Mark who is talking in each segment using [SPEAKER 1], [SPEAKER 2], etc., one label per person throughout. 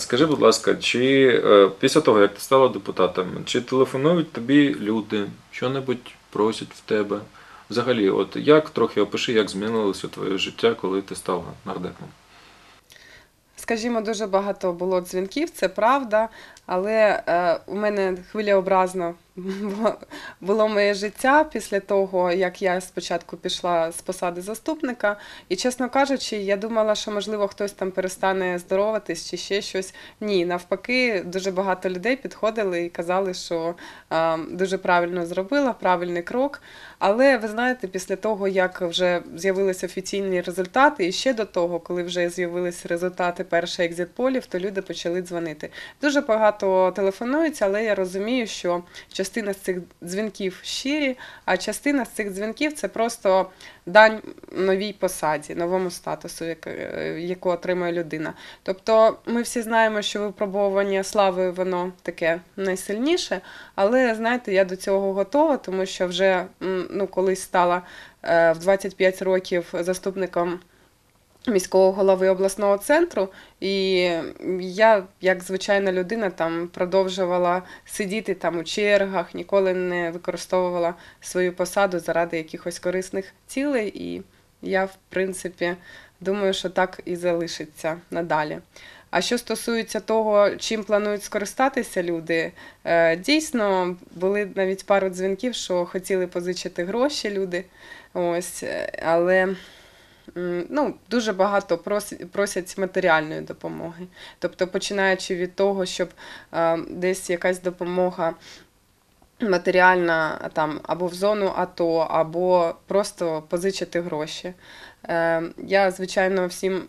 [SPEAKER 1] Скажи, будь ласка, чи е, після того, як ти стала депутатом, чи телефонують тобі люди, що-небудь просять в тебе? Взагалі, от як трохи опиши, як змінилося твоє життя, коли ти стала нардепом?
[SPEAKER 2] Скажімо, дуже багато було дзвінків, це правда, але е, у мене хвилеобразно було- було моє життя після того, як я спочатку пішла з посади заступника. І, чесно кажучи, я думала, що можливо хтось там перестане здороватись чи ще щось. Ні, навпаки, дуже багато людей підходили і казали, що е, дуже правильно зробила, правильний крок. Але ви знаєте, після того, як вже з'явилися офіційні результати, і ще до того, коли вже з'явилися результати перших екзит-полів, то люди почали дзвонити. Дуже багато телефонуються, але я розумію, що частина з цих дзвінків щирі, а частина з цих дзвінків це просто дань новій посаді, новому статусу, е, яку отримує людина. Тобто ми всі знаємо, що випробування слави воно таке найсильніше, але знаєте, я до цього готова, тому що вже ну, колись стала е, в 25 років заступником міського голови обласного центру, і я, як звичайна людина, там продовжувала сидіти там у чергах, ніколи не використовувала свою посаду заради якихось корисних цілей. І я, в принципі, думаю, що так і залишиться надалі. А що стосується того, чим планують скористатися люди, е, дійсно були навіть пару дзвінків, що хотіли позичити гроші люди. Ось, е, але ну, дуже багато просять, матеріальної допомоги. Тобто, починаючи від того, щоб е, десь якась допомога матеріальна там або в зону АТО, або просто позичити гроші. Е, я, звичайно, всім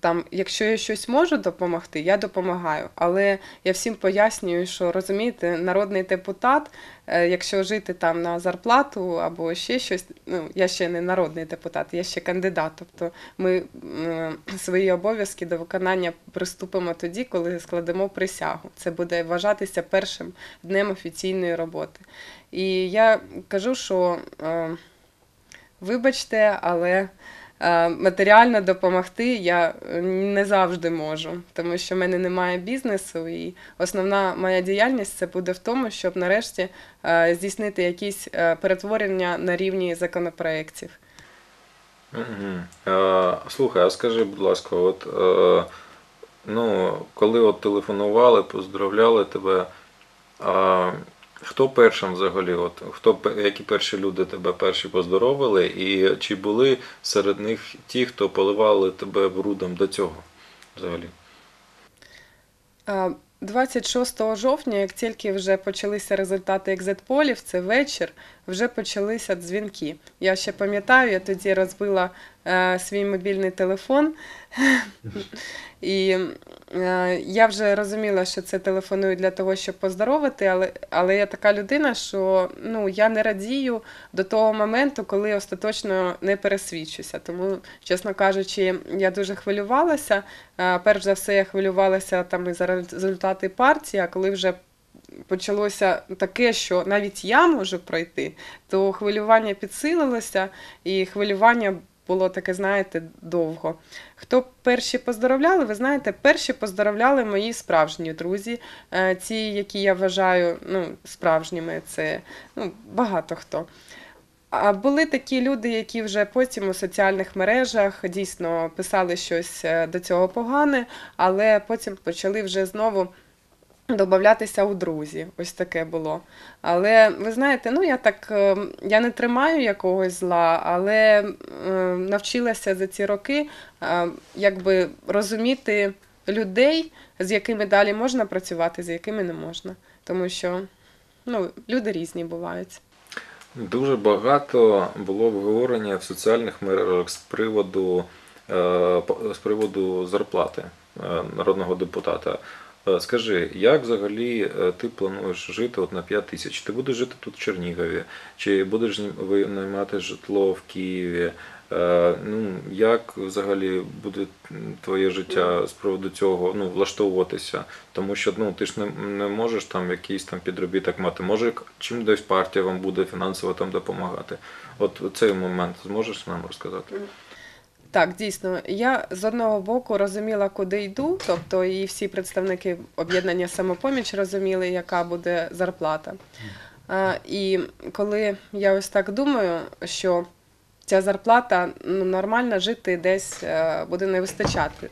[SPEAKER 2] там, якщо я щось можу допомогти, я допомагаю. Але я всім пояснюю, що розумієте, народний депутат, е, якщо жити там на зарплату або ще щось, ну я ще не народний депутат, я ще кандидат. Тобто ми свої обов'язки до виконання приступимо тоді, коли складемо присягу. Це буде вважатися першим днем офіційної роботи. І я кажу, що е, вибачте, але матеріально допомогти я е, не завжди можу, тому що в мене немає бізнесу, і основна моя діяльність це буде в тому, щоб нарешті е, здійснити якісь е, перетворення на рівні законопроєктів.
[SPEAKER 1] Угу. Е, слухай, а скажи, будь ласка, от е, ну, коли от телефонували, поздравляли тебе, хто першим взагалі? От, хто, які перші люди тебе перші поздоровили, і чи були серед них ті, хто поливали тебе брудом до цього взагалі?
[SPEAKER 2] Е, 26 жовтня, як тільки вже почалися результати екзит-полів, це вечір, вже почалися дзвінки. Я ще пам'ятаю, я тоді розбила е, свій мобільний телефон. І е, я вже розуміла, що це телефонують для того, щоб поздоровити, але, але я така людина, що ну, я не радію до того моменту, коли остаточно не пересвідчуся. Тому, чесно кажучи, я дуже хвилювалася. Е, Перш за все, я хвилювалася там і за результати партії, а коли вже почалося таке, що навіть я можу пройти, то хвилювання підсилилося, і хвилювання було таке, знаєте, довго. Хто перші поздоровляли, ви знаєте, перші поздоровляли мої справжні друзі, е, ті, які я вважаю ну, справжніми, це ну, багато хто. А були такі люди, які вже потім у соціальних мережах дійсно писали щось е, до цього погане, але потім почали вже знову додатися у друзі. Ось таке було. Але ви знаєте, ну я так е, я не тримаю якогось зла, але навчилася за ці роки е, якби розуміти людей, з якими далі можна працювати, з якими не можна. Тому що ну, люди різні бувають.
[SPEAKER 1] Дуже багато було обговорення в соціальних мережах з приводу, е, з приводу зарплати е, народного депутата. Е, Скажи, як взагалі е, ти плануєш жити от на 5 тисяч? Ти будеш жити тут в Чернігові, чи будеш наймати житло в Києві? Е, Ну, як взагалі буде твоє життя з приводу цього ну, влаштовуватися? Тому що ну, ти ж не, не можеш там якийсь там підробіток мати. Може, чим десь партія вам буде фінансово там допомагати? От цей момент зможеш нам розказати?
[SPEAKER 2] Так, дійсно, я з одного боку розуміла, куди йду, тобто і всі представники об'єднання самопоміч розуміли, яка буде зарплата. І коли я ось так думаю, що ця зарплата ну, нормально жити десь е, буде не вистачати.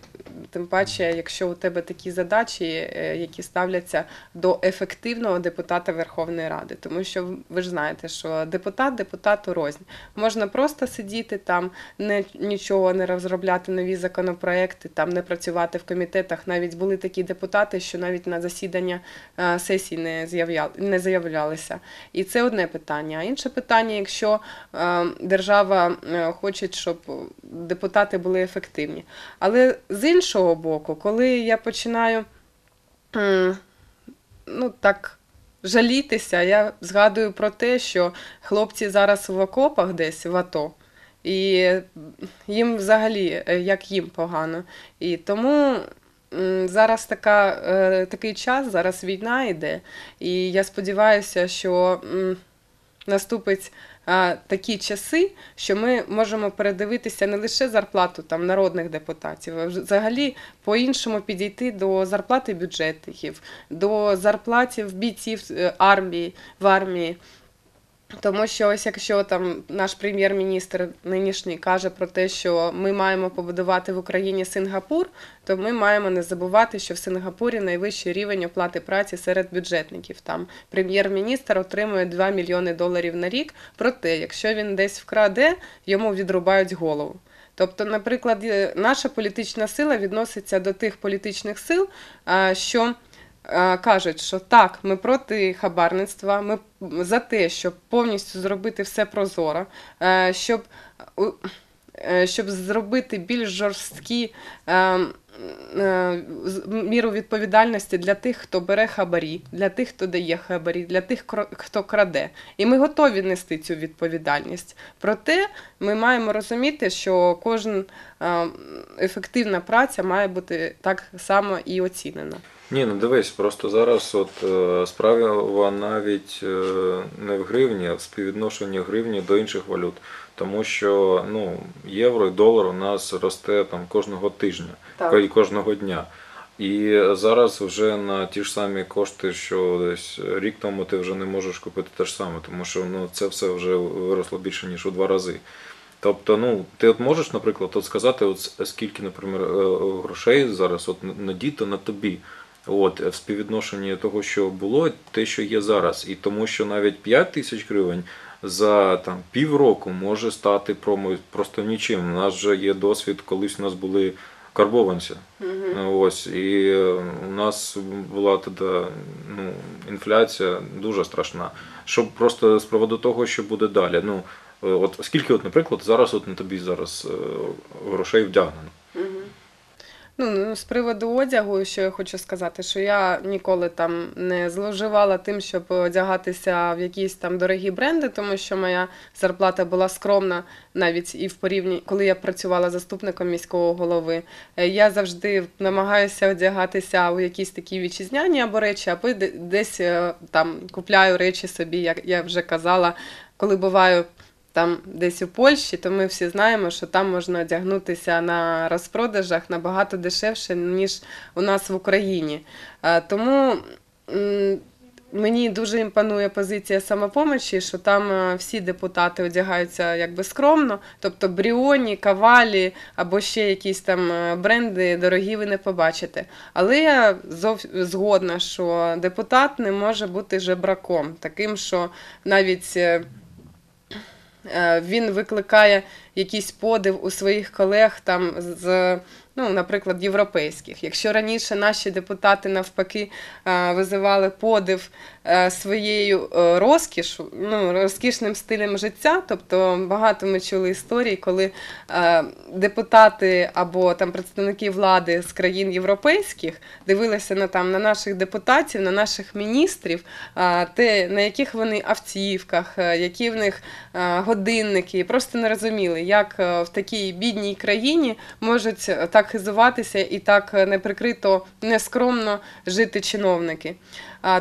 [SPEAKER 2] Тим паче, якщо у тебе такі задачі, е, які ставляться до ефективного депутата Верховної Ради, тому що ви ж знаєте, що депутат депутату рознь. Можна просто сидіти там, не нічого не розробляти нові законопроекти, там не працювати в комітетах. Навіть були такі депутати, що навіть на засідання е, сесій не з'являли не з'являлися. І це одне питання. А інше питання, якщо е, держава хоче, щоб депутати були ефективні. Але з іншого боку, коли я починаю ну, так, жалітися, я згадую про те, що хлопці зараз в окопах десь в АТО. І їм взагалі, е, як їм погано. І тому зараз така, е, такий час, зараз війна йде. І я сподіваюся, що наступить такі часи, що ми можемо передивитися не лише зарплату там народних депутатів, а взагалі по-іншому підійти до зарплати бюджетників, до зарплатів бійців е, армії в армії. Тому що ось якщо там наш прем'єр-міністр нинішній каже про те, що ми маємо побудувати в Україні Сингапур, то ми маємо не забувати, що в Сингапурі найвищий рівень оплати праці серед бюджетників. Там прем'єр-міністр отримує 2 мільйони доларів на рік. Проте, якщо він десь вкраде, йому відрубають голову. Тобто, наприклад, наша політична сила відноситься до тих політичних сил, що кажуть, що так, ми проти хабарництва, ми за те, щоб повністю зробити все прозоро, е, щоб, е, щоб зробити більш жорсткі е, е, міру відповідальності для тих, хто бере хабарі, для тих, хто дає хабарі, для тих, хто краде. І ми готові нести цю відповідальність. Проте ми маємо розуміти, що кожна е, ефективна праця має бути так само і оцінена.
[SPEAKER 1] Ні, ну дивись, просто зараз от е, справа навіть е, не в гривні, а в співвідношенні гривні до інших валют. Тому що ну, євро і долар у нас росте там кожного тижня
[SPEAKER 2] Так.
[SPEAKER 1] і кожного дня. І зараз вже на ті ж самі кошти, що десь рік тому ти вже не можеш купити те ж саме, тому що ну, це все вже виросло більше, ніж у два рази. Тобто, ну, ти от можеш, наприклад, от сказати, от скільки, наприклад, е, грошей зараз от надіто на тобі. От, в співвідношенні того, що було, те, що є зараз. І тому, що навіть 5 тисяч гривень за там, півроку може стати просто нічим. У нас вже є досвід, колись у нас були карбованці. Ось, і е, у нас була тоді ну, інфляція дуже страшна. Щоб просто з приводу того, що буде далі. Ну, е, от скільки, от, наприклад, зараз от на тобі зараз е, грошей вдягнено?
[SPEAKER 2] Ну, з приводу одягу, що я хочу сказати, що я ніколи там не зловживала тим, щоб одягатися в якісь там дорогі бренди, тому що моя зарплата була скромна навіть і в порівні, коли я працювала заступником міського голови. Е, Я завжди намагаюся одягатися у якісь такі вітчизняні або речі, або десь е, там купляю речі собі, як я вже казала, коли буваю там десь у Польщі, то ми всі знаємо, що там можна одягнутися на розпродажах набагато дешевше, ніж у нас в Україні. Е, Тому мені дуже імпонує позиція самопомочі, що там е, всі депутати одягаються якби скромно, тобто бріоні, кавалі або ще якісь там е, бренди дорогі ви не побачите. Але я згодна, що депутат не може бути жебраком, таким, що навіть. Е, він викликає якийсь подив у своїх колег там з. Ну, наприклад, європейських. Якщо раніше наші депутати навпаки е, визивали подив своєю е, розкішу, ну, розкішним стилем життя, тобто багато ми чули історій, коли е, депутати або там представники влади з країн європейських дивилися на там на наших депутатів, на наших міністрів, те, на яких вони автівках, е, які в них е, годинники, і просто не розуміли, як е, в такій бідній країні можуть е, так хизуватися і так неприкрито, нескромно жити чиновники.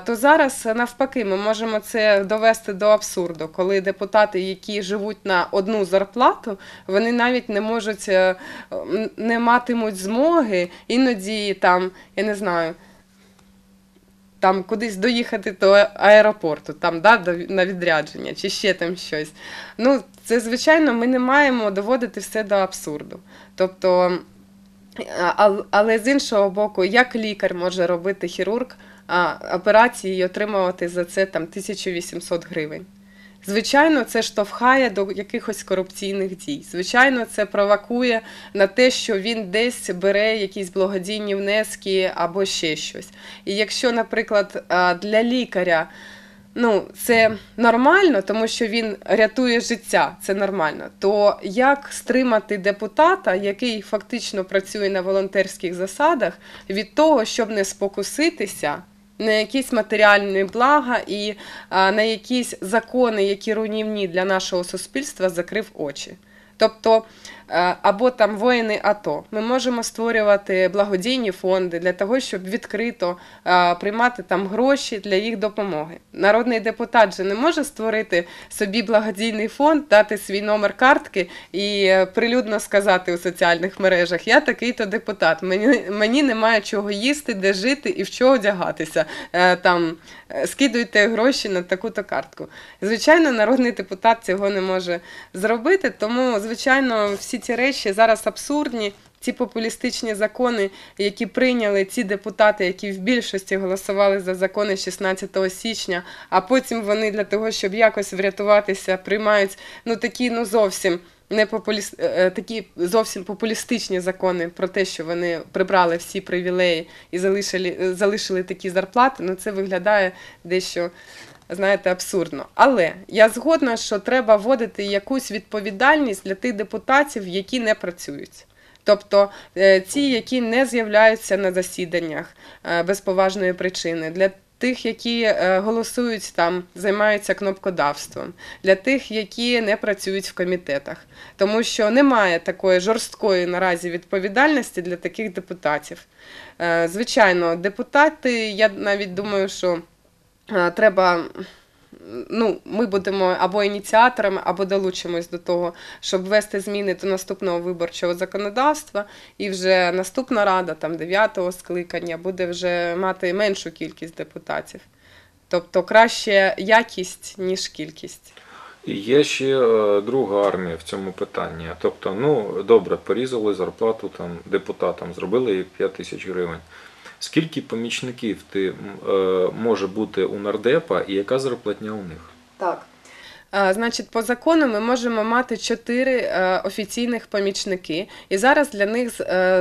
[SPEAKER 2] То зараз навпаки, ми можемо це довести до абсурду, коли депутати, які живуть на одну зарплату, вони навіть не можуть е, не матимуть змоги іноді там, я не знаю. Там кудись доїхати до аеропорту, там да, на відрядження чи ще там щось. Ну, це звичайно, ми не маємо доводити все до абсурду. Тобто, але з іншого боку, як лікар може робити хірург операції і отримувати за це там 1800 гривень? Звичайно, це штовхає до якихось корупційних дій. Звичайно, це провокує на те, що він десь бере якісь благодійні внески або ще щось. І якщо, наприклад, для лікаря ну, це нормально, тому що він рятує життя, це нормально, то як стримати депутата, який фактично працює на волонтерських засадах, від того, щоб не спокуситися на якісь матеріальні блага і на якісь закони, які руйнівні для нашого суспільства, закрив очі. Тобто, е, або там воїни АТО. Ми можемо створювати благодійні фонди для того, щоб відкрито е, приймати там гроші для їх допомоги. Народний депутат же не може створити собі благодійний фонд, дати свій номер картки і е, прилюдно сказати у соціальних мережах: я такий-то депутат. Мені, мені немає чого їсти, де жити і в що одягатися. Там скидуйте гроші на таку-то картку. Звичайно, народний депутат цього не може зробити, тому, звичайно, всі ці речі зараз абсурдні. Ці популістичні закони, які прийняли ці депутати, які в більшості голосували за закони 16 січня, а потім вони для того, щоб якось врятуватися, приймають ну такі ну зовсім не популіс... е, такі зовсім популістичні закони про те, що вони прибрали всі привілеї і залишили, е, залишили такі зарплати. Ну це виглядає дещо знаєте, абсурдно. Але я згодна, що треба вводити якусь відповідальність для тих депутатів, які не працюють. Тобто е, ті, які не з'являються на засіданнях е, без поважної причини, для тих, які е, голосують там, займаються кнопкодавством, для тих, які не працюють в комітетах, тому що немає такої жорсткої наразі відповідальності для таких депутатів. Е, Звичайно, депутати, я навіть думаю, що е, треба. Ну, ми будемо або ініціаторами, або долучимось до того, щоб ввести зміни до наступного виборчого законодавства, і вже наступна рада, там 9-го скликання, буде вже мати меншу кількість депутатів. Тобто краще якість, ніж кількість.
[SPEAKER 1] Є ще е, друга армія в цьому питанні. Тобто, ну добре, порізали зарплату там депутатам, зробили їй 5 тисяч гривень. Скільки помічників ти е, може бути у нардепа і яка зарплатня у них?
[SPEAKER 2] Так. Е, Значить, по закону ми можемо мати чотири е, офіційних помічники, і зараз для них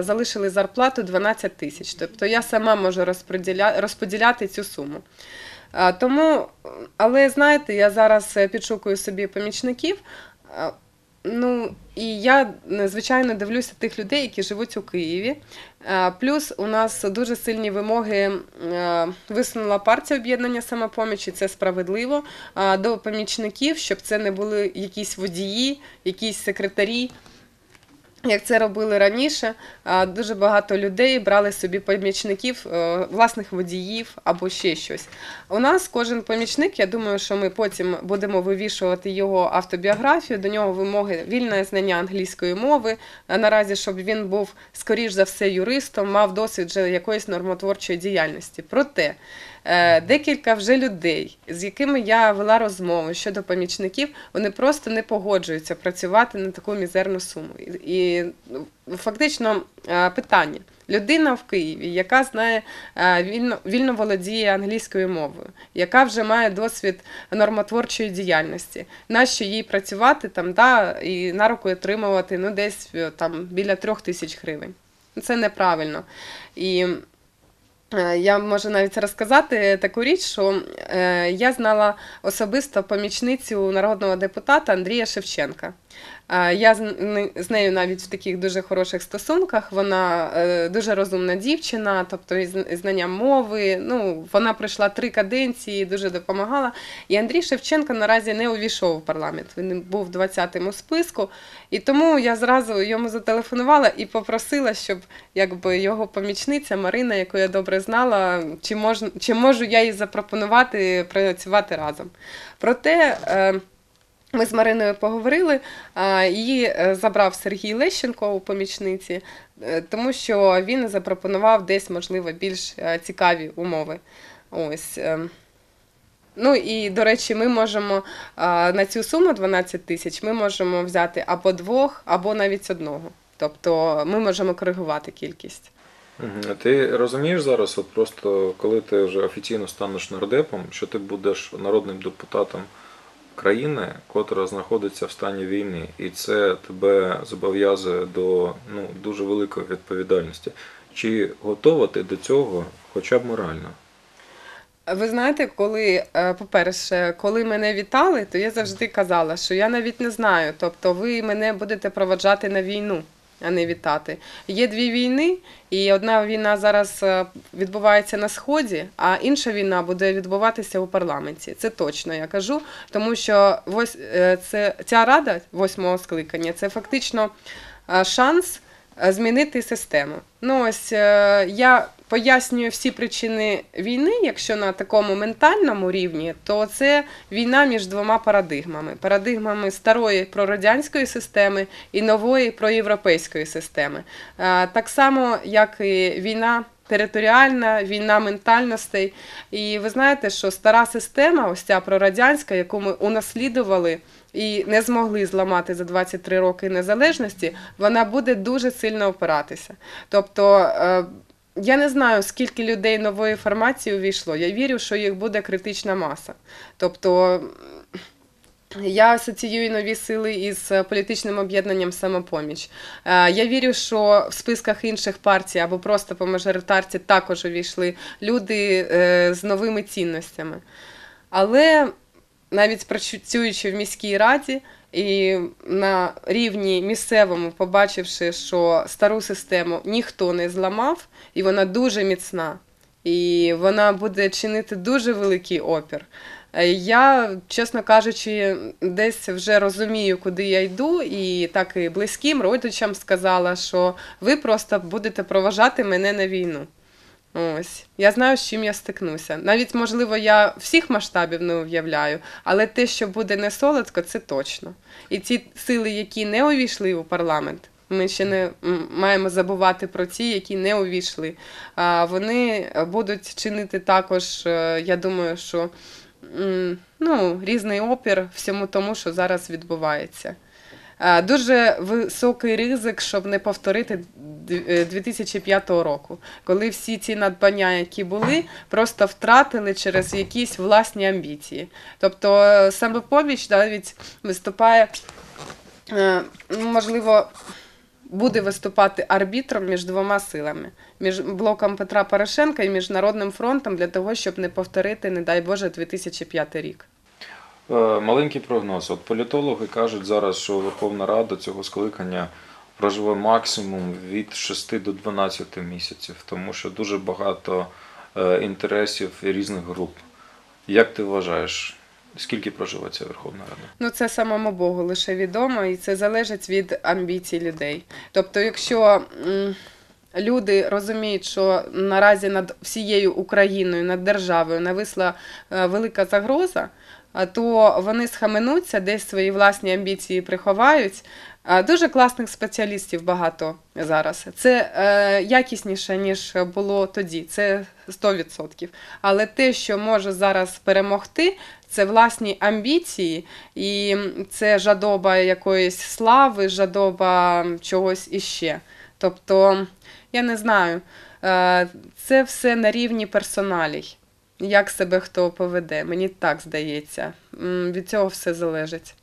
[SPEAKER 2] залишили зарплату 12 тисяч. Тобто я сама можу розподіля... розподіляти цю суму. Тому, але знаєте, я зараз підшукую собі помічників. Ну, і я е, звичайно дивлюся тих людей, які живуть у Києві. Е, Плюс у нас дуже сильні вимоги е, висунула партія об'єднання самопомічі, це справедливо. До помічників, щоб це не були якісь водії, якісь секретарі. Як це робили раніше, дуже багато людей брали собі помічників, е, власних водіїв або ще щось. У нас кожен помічник, я думаю, що ми потім будемо вивішувати його автобіографію, до нього вимоги вільне знання англійської мови. Наразі, щоб він був, скоріш за все, юристом, мав досвід вже якоїсь нормотворчої діяльності. Проте е, декілька вже людей, з якими я вела розмову щодо помічників, вони просто не погоджуються працювати на таку мізерну суму. І, ну, фактично е, питання. Людина в Києві, яка знає е, вільно, вільно володіє англійською мовою, яка вже має досвід нормотворчої діяльності. Нащо їй працювати там, да, і на руку отримувати ну, десь е, там біля трьох тисяч гривень. Це неправильно. І Е, Я можу навіть розказати таку річ, що е, я знала особисто помічницю народного депутата Андрія Шевченка. Е, Я з нею навіть в таких дуже хороших стосунках. Вона е, дуже розумна дівчина, тобто із знанням мови. Ну, вона пройшла три каденції, дуже допомагала. І Андрій Шевченко наразі не увійшов у парламент. Він був в 20-му списку. І тому я зразу йому зателефонувала і попросила, щоб якби його помічниця Марина, яку я добре знала, чи можна, чи можу я їй запропонувати працювати разом. Проте. Ми з Мариною поговорили, її е, забрав Сергій Лещенко у помічниці, е, тому що він запропонував десь, можливо, більш е, цікаві умови. Ось. Ну і до речі, ми можемо на цю суму 12 тисяч ми можемо взяти або двох, або навіть одного. Тобто ми можемо коригувати кількість.
[SPEAKER 1] Ти розумієш зараз, от просто коли ти вже офіційно станеш нардепом, що ти будеш народним депутатом країни, котра знаходиться в стані війни, і це тебе зобов'язує до ну, дуже великої відповідальності. Чи готова ти до цього хоча б морально?
[SPEAKER 2] Ви знаєте, коли, е, по-перше, коли мене вітали, то я завжди казала, що я навіть не знаю. Тобто ви мене будете проводжати на війну, а не вітати. Є дві війни, і одна війна зараз е, відбувається на сході, а інша війна буде відбуватися у парламенті. Це точно я кажу, тому що ось е, це ця рада восьмого скликання це фактично е, шанс змінити систему. Ну ось я пояснюю всі причини війни, якщо на такому ментальному рівні, то це війна між двома парадигмами: парадигмами старої прорадянської системи і нової проєвропейської системи. Е, Так само, як і війна. Територіальна війна ментальностей, і ви знаєте, що стара система, ось ця прорадянська, яку ми унаслідували і не змогли зламати за 23 роки незалежності, вона буде дуже сильно опиратися. Тобто е, я не знаю, скільки людей нової формації увійшло. Я вірю, що їх буде критична маса. Тобто я асоціюю нові сили із політичним об'єднанням самопоміч. Е, Я вірю, що в списках інших партій або просто по мажоритарці також увійшли люди е, з новими цінностями. Але навіть працюючи в міській раді і на рівні місцевому, побачивши, що стару систему ніхто не зламав, і вона дуже міцна, і вона буде чинити дуже великий опір. Е, Я, чесно кажучи, десь вже розумію, куди я йду, і так і близьким родичам сказала, що ви просто будете проважати мене на війну. Ось я знаю, з чим я стикнуся. Навіть, можливо, я всіх масштабів не уявляю, але те, що буде не солодко, це точно. І ті сили, які не увійшли у парламент, ми ще не маємо забувати про ті, які не увійшли. Вони будуть чинити також, е, я думаю, що ну, різний опір всьому тому, що зараз відбувається. Е, Дуже високий ризик, щоб не повторити е, 2005 року, коли всі ці надбання, які були, просто втратили через якісь власні амбіції. Тобто е, самопоміч навіть виступає, е, ну, можливо, буде виступати арбітром між двома силами, між блоком Петра Порошенка і Міжнародним фронтом для того, щоб не повторити, не дай Боже, 2005 рік.
[SPEAKER 1] Е, Маленький прогноз. От політологи кажуть зараз, що Верховна Рада цього скликання проживе максимум від 6 до 12 місяців, тому що дуже багато е, інтересів і різних груп. Як ти вважаєш, скільки проживе ця Верховна Рада?
[SPEAKER 2] Ну, це самому Богу лише відомо, і це залежить від амбіцій людей. Тобто, якщо люди розуміють, що наразі над всією Україною, над державою нависла е, велика загроза, то вони схаменуться, десь свої власні амбіції приховають. Дуже класних спеціалістів багато зараз. Це е, якісніше, ніж було тоді. Це 100%. Але те, що може зараз перемогти, це власні амбіції, і це жадоба якоїсь слави, жадоба чогось іще. Тобто, я не знаю, е, це все на рівні персоналій. Як себе хто поведе, мені так здається. Від цього все залежить.